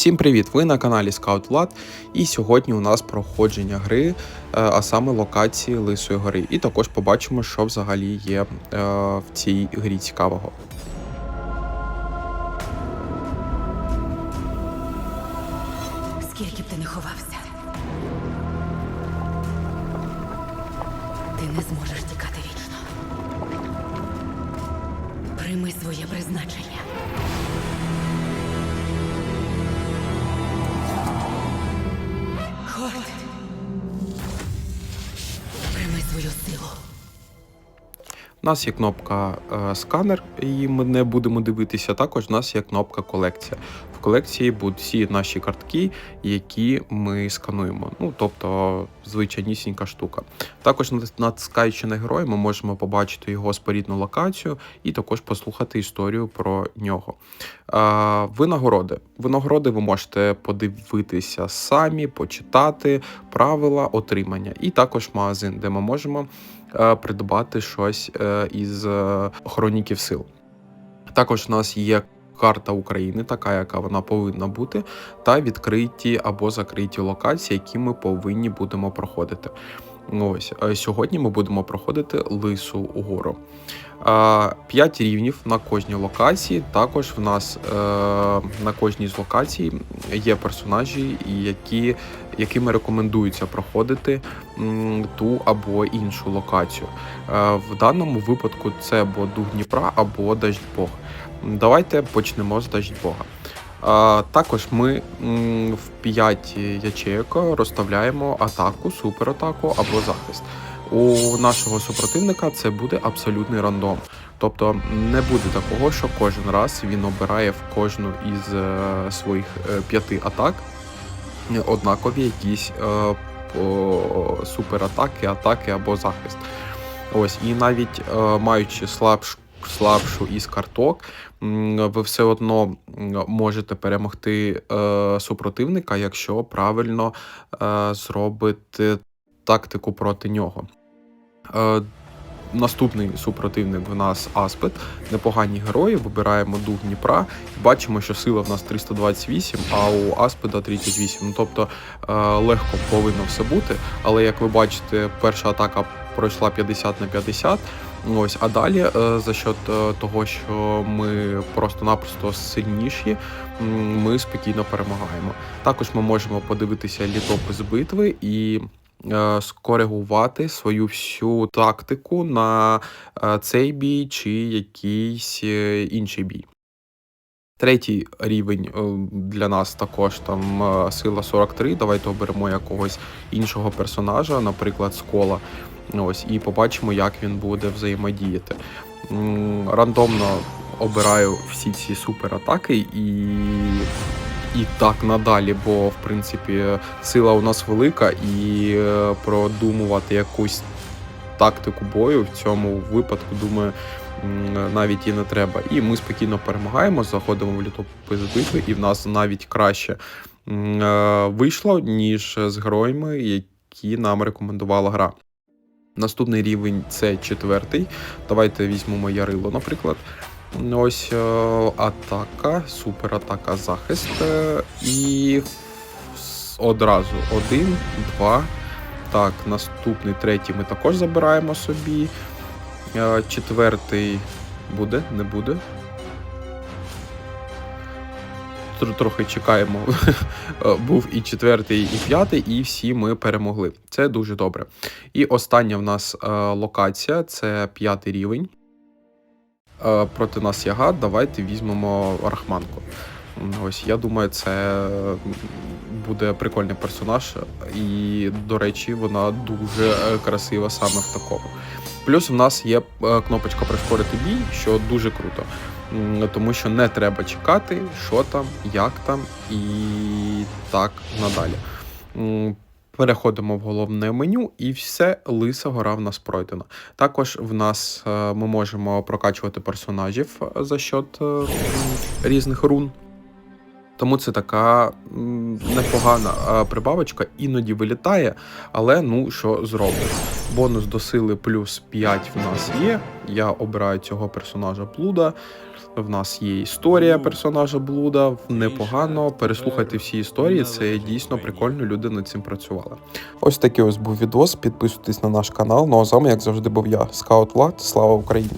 Всім привіт! Ви на каналі Scout і сьогодні у нас проходження гри, е, а саме локації Лисої гори. І також побачимо, що взагалі є е, в цій грі цікавого. Скільки б ти не ховався, ти не зможеш тікати вічно. Прийми своє призначення. У нас є кнопка е, сканер, і ми не будемо дивитися. Також у нас є кнопка колекція. В колекції будуть всі наші картки, які ми скануємо. Ну тобто звичайнісінька штука. Також нат- натискаючи на героя, ми можемо побачити його спорідну локацію і також послухати історію про нього. Е, Винагороди. Винагороди ви можете подивитися самі, почитати правила отримання, і також магазин, де ми можемо придбати щось е, із е, хроніків сил. Також у нас є карта України, така, яка вона повинна бути, та відкриті або закриті локації, які ми повинні будемо проходити. Ось е, сьогодні ми будемо проходити Лису гору. П'ять рівнів на кожній локації. Також в нас е, на кожній з локацій є персонажі, які, якими рекомендується проходити ту або іншу локацію. Е, В даному випадку це або Дух Дніпра, або Даждь Бог. Давайте почнемо з Даждь Бога. А, також ми в 5 ячейок розставляємо атаку, суператаку або захист. У нашого супротивника це буде абсолютний рандом. Тобто не буде такого, що кожен раз він обирає в кожну із е, своїх е, п'яти атак однакові якісь е, суператаки, атаки або захист. Ось, і навіть маючи слабш, слабшу із карток, ви все одно можете перемогти е, супротивника, якщо правильно е, зробите тактику проти нього. Е, Наступний супротивник в нас Аспет. Непогані герої. Вибираємо дух Дніпра. Бачимо, що сила в нас 328, а у Аспеда 38. Ну тобто легко повинно все бути. Але як ви бачите, перша атака пройшла 50 на 50. Ось, а далі, е, за счет е, того, що ми просто-напросто сильніші, ми спокійно перемагаємо. Також ми можемо подивитися літопис битви і е, скоригувати свою всю тактику на цей бій чи якийсь інший бій. Третій рівень для нас також там сила 43. Давайте оберемо якогось іншого персонажа, наприклад, Скола. Ось, і побачимо, як він буде взаємодіяти. Рандомно обираю всі ці суператаки і. І так надалі, бо в принципі сила у нас велика, і е, продумувати якусь тактику бою в цьому випадку, думаю, навіть і не треба. І ми спокійно перемагаємо, заходимо в літопис битви, і в нас навіть краще е, вийшло, ніж з героями, які нам рекомендувала гра. Наступний рівень це четвертий. Давайте візьмемо Ярило, наприклад. Ось е, атака, суператака, захист. е, І одразу один, два. Так, наступний, третій ми також забираємо собі. Е, Четвертий буде, не буде. Тр- Трохи чекаємо. Е, Був і четвертий, і п'ятий, і всі ми перемогли. Це дуже добре. І остання в нас е, локація це п'ятий рівень. Е, проти нас яга. Давайте візьмемо Рахманку. Ось я думаю, це буде прикольний персонаж, і, до речі, вона дуже е, красива саме в такому. Плюс в нас є е, кнопочка прискорити бій, що дуже круто. Тому що не треба чекати, що там, як там, і так надалі. Переходимо в головне меню, і все лиса гора в нас пройдена. Також в нас е, ми можемо прокачувати персонажів за счет різних рун. Тому це така непогана прибавочка, іноді вилітає, але ну що зробиш. Бонус до сили плюс 5 в нас є. Я обираю цього персонажа Блуда. В нас є історія персонажа Блуда, непогано. Переслухайте всі історії. Це дійсно прикольно. Люди над цим працювали. Ось такий ось був відос. Підписуйтесь на наш канал. Ну а з вами, як завжди, був я, Скаут Влад. Слава Україні!